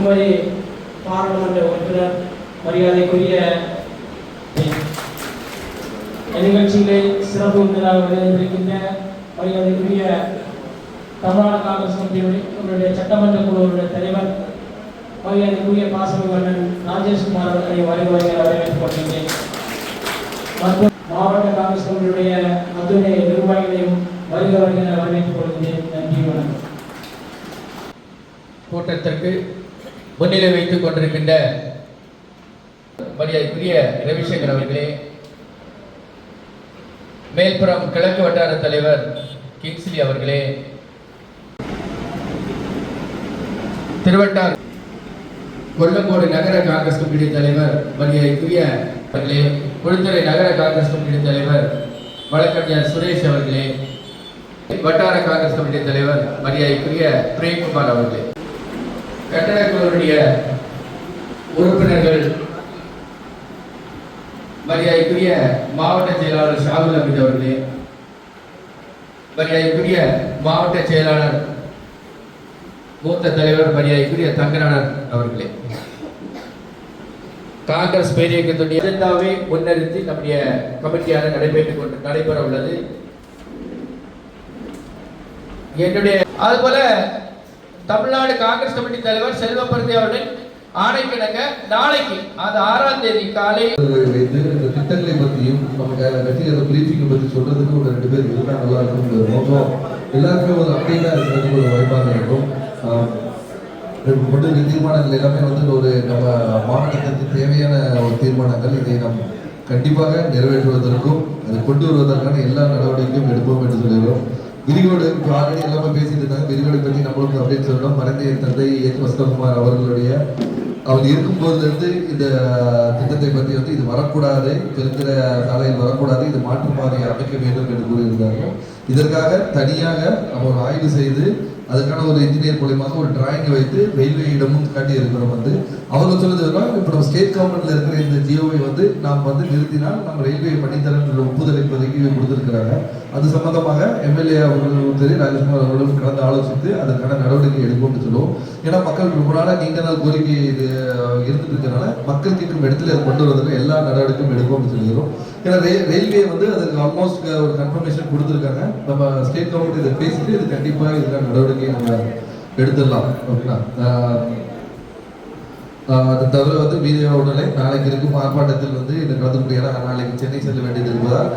குமரி பாராளுமன்ற உறுப்பினர் மரியாதைக்குரிய நிகழ்ச்சியிலே சிறப்பு விருந்தினராக வருகின்ற மரியாதைக்குரிய தமிழ்நாடு காங்கிரஸ் கமிட்டியுடைய சட்டமன்ற குழுவுடைய தலைவர் மரியாதைக்குரிய பாசமி மன்னன் ராஜேஷ்குமார் அவர்களை வருக வரவேற்றுக் கொள்கின்றேன். மற்றும் மாவட்ட காங்கிரஸ் கமிட்டியுடைய அத்துணை நிர்வாகிகளையும் வருக வருகிற வரவேற்றுக் கொள்கின்றேன். நன்றி வணக்கம். கூட்டத்திற்கு முன்னிலை வைத்துக் கொண்டிருக்கின்ற மரியாதைக்குரிய ரவிசங்கர் அவர்களே மேல்புறம் கிழக்கு வட்டார தலைவர் கிங்ஸ்லி அவர்களே திருவட்டார் கொல்லங்கோடு நகர காங்கிரஸ் கமிட்டி தலைவர் மரியாதைக்குரிய அவர்களே குழுத்துறை நகர காங்கிரஸ் கமிட்டி தலைவர் வழக்கறிஞர் சுரேஷ் அவர்களே வட்டார காங்கிரஸ் கமிட்டி தலைவர் மரியாதைக்குரிய பிரேம்குமார் அவர்களே. கட்டடக்குழுவினுடைய உறுப்பினர்கள் மரியாதைக்குரிய மாவட்ட செயலாளர் ஷாகுல் அமித் அவர்களே மரியாதைக்குரிய மாவட்ட செயலாளர் மூத்த தலைவர் மரியாதைக்குரிய தங்கநாதன் அவர்களே. காங்கிரஸ் பேரியக்கத்துடைய அஜெண்டாவை முன்னிறுத்தி நம்முடைய கமிட்டியாக நடைபெற்றுக் கொண்டு நடைபெற உள்ளது என்னுடைய அதுபோல தமிழ்நாடு காங்கிரஸ் கமிட்டி தலைவர் செல்வப்பருத்தி அவர்கள் ஆணைக்கிணங்க நாளைக்கு அது ஆறாம் தேதி காலை. வைத்து இந்த திட்டங்களை பற்றியும் நமக்கு கட்சி பற்றி சொல்றதுக்கு ஒரு ரெண்டு பேர் இருந்தால் நல்லா இருக்கும்ங்கிற நோக்கம். எல்லாருக்குமே ஒரு அப்டேட்டாக இருக்கிறதுக்கு ஒரு வாய்ப்பாக இருக்கும். மட்டும் இந்த தீர்மானங்கள் எல்லாமே வந்து ஒரு நம்ம மாநிலத்திற்கு தேவையான ஒரு தீர்மானங்கள். இதை நாம் கண்டிப்பாக நிறைவேற்றுவதற்கும் அதை கொண்டு வருவதற்கான எல்லா நடவடிக்கையும் எடுப்போம் என்று சொல்கிறோம் விரிகோடு இப்போ ஆல்ரெடி எல்லாமே பேசிட்டு இருந்தாங்க. விரிகோடு பற்றி நம்மளுக்கு அப்படின்னு சொல்லணும். மறைந்த என் தந்தை எச் வசந்தகுமார் அவர்களுடைய அவர் இருக்கும்போதுலேருந்து இந்த திட்டத்தை பற்றி வந்து இது வரக்கூடாது இப்ப இருக்கிற சாலையில் வரக்கூடாது இது மாற்று அமைக்க வேண்டும் என்று கூறியிருந்தார்கள். இதற்காக தனியாக நம்ம ஒரு ஆய்வு செய்து அதுக்கான ஒரு இன்ஜினியர் மூலியமாக ஒரு டிராயிங் வைத்து ரயில்வேயிடமும் காட்டி இருக்கிறோம் வந்து. அவங்க சொல்றது இப்போ நம்ம ஸ்டேட் கவர்மெண்ட்ல இருக்கிற இந்த ஜியோவை வந்து நாம் வந்து நிறுத்தினால் நம்ம ரயில்வே பண்ணித்தரன்ற ஒப்புதல் இப்போதைக்கு கொடுத்துருக்குறாங்க. அது சம்பந்தமாக எம்எல்ஏ அவர்களும் சரி ராஜ்குமார் அவர்களும் கலந்து ஆலோசித்து அதற்கான நடவடிக்கை எடுக்கும்னு சொல்லுவோம். ஏன்னா மக்கள் ரொம்ப நாளாக நீண்ட நாள் கோரிக்கை இது இருந்துட்டு இருக்கிறனால மக்கள் கேட்கும் இடத்துல அதை கொண்டு வரதுக்கு எல்லா நடவடிக்கையும் எடுக்கும்னு சொல்லிடுறோம் ஏன்னா ரயில் ரயில்வே வந்து அதுக்கு ஆல்மோஸ்ட் ஒரு கன்ஃபர்மேஷன் கொடுத்துருக்காங்க. நம்ம ஸ்டேட் கவர்மெண்ட் இதை பேசிட்டு இது கண்டிப்பாக இதுக்கான நடவடிக்கையை நம்ம எடுத்துடலாம். ஓகேங்களா? அது தவிர வந்து வீடியோ உடனே நாளைக்கு இருக்கும் ஆர்ப்பாட்டத்தில் வந்து இந்த கலந்து முடியாத நாளைக்கு சென்னை செல்ல வேண்டியது இருப்பதால்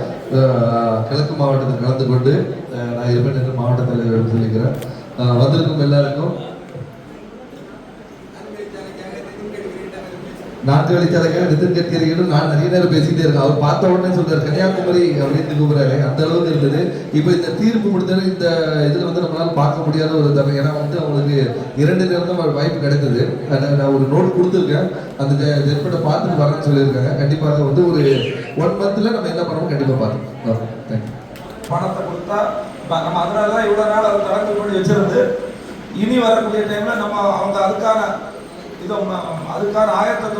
கிழக்கு மாவட்டத்தில் கலந்து கொண்டு நான் இருப்பேன் என்று மாவட்ட தலைவர் சொல்லிக்கிறேன். வந்திருக்கும் எல்லாருக்கும் நாட்டு வழிச்சாலைகள் நிதின் கட்கரிகளும் நான் நிறைய நேரம் பேசிக்கிட்டே இருக்கேன். அவர் பார்த்த உடனே சொல்றாரு கன்னியாகுமரி அப்படின்னு கூப்பிடுறாரு. அந்த அளவுக்கு இருந்தது. இப்போ இந்த தீர்ப்பு கொடுத்தது இந்த இதுல வந்து நம்மளால பார்க்க முடியாத ஒரு தருணம் ஏன்னா வந்து அவங்களுக்கு இரண்டு நேரம் தான் ஒரு வாய்ப்பு கிடைத்தது. நான் ஒரு நோட் கொடுத்துருக்கேன். அந்த ஜெட்மெண்ட்டை பார்த்துட்டு வரேன்னு சொல்லியிருக்காங்க. கண்டிப்பாக வந்து ஒரு ஒன் மந்த்ல நம்ம என்ன பண்ணணும் கண்டிப்பா பார்த்துக்கலாம். தேங்க்யூ பணத்தை கொடுத்தா நம்ம அதனால தான் இவ்வளோ நாள் அதை நடந்து கொண்டு வச்சிருந்து இனி வரக்கூடிய டைம்ல நம்ம அவங்க அதுக்கான இதை அதுக்கான ஆயத்தத்தை